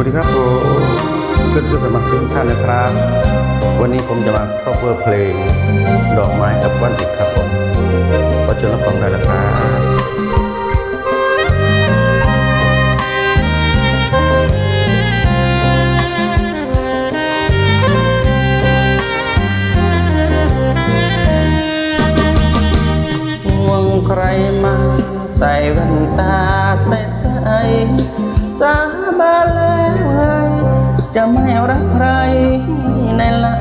วัสดีครับผมเพื่อนเพื่อนสมัครทุกท่านนะครับ วันนี้ผมจะมา cover เพลง ดอกไม้กับวันติดครับผมก็เชิญรับฟังได้แล้วครับห่วงใครมาใส่แว่นตาใส่ใจสาบานแล้วไง จะไม่รักใครในลา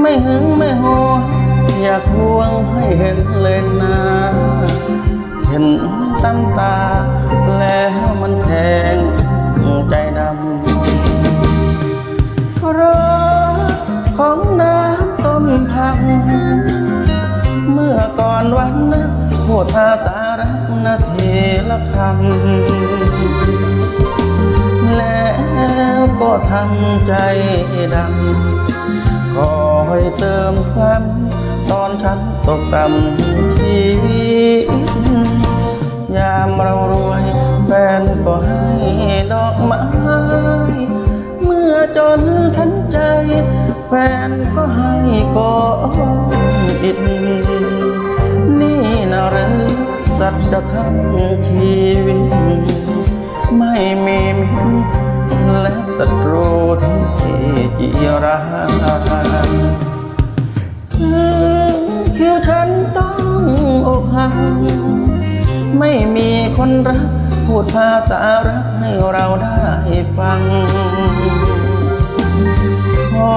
ไม่หึงไม่หวอยากห่วงให้เห็นเลยนะเห็นตั้งตา แล้วมันแทงใจดำรสของน้ำต้มผักเมื่อก่อนวันนั้นพูดาษารักนาทีละคำ ทำใจดำคอยเติมความตอนฉันตกต่ำชีวิตยามเรารวยแฟนก็ให้ดอกไม้เมื่อจนทันใจ แฟนก็ให้กอดอิดนี่นะหรือสัจธรรม จีรังคิวฉันต้องอกหักไม่มีคนรัก พูดภาษารักให้เราได้ฟังขอ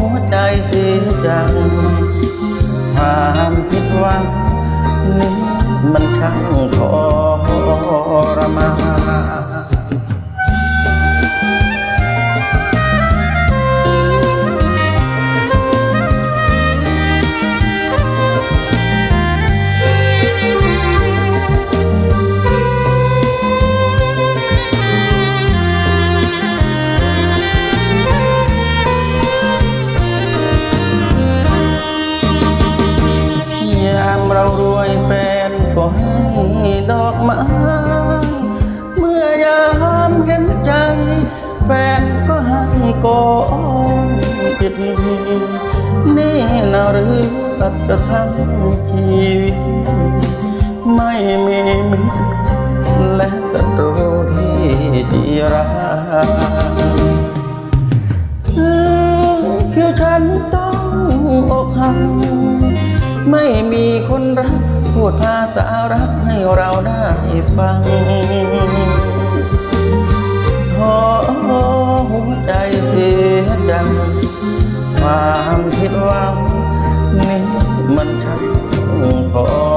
หัวใจเสียจังความผิดหวังนี้มันช่าง กอดจิตนี่นะหรือสัจธรรมชีวิต ไม่มีมิตรและศัตรูที่จีรังคือฉันต้องอกหักไม่มีคนรักพูดภาษารักให้เราได้ฟัง จความคิดหวังนี้มันช่างพอ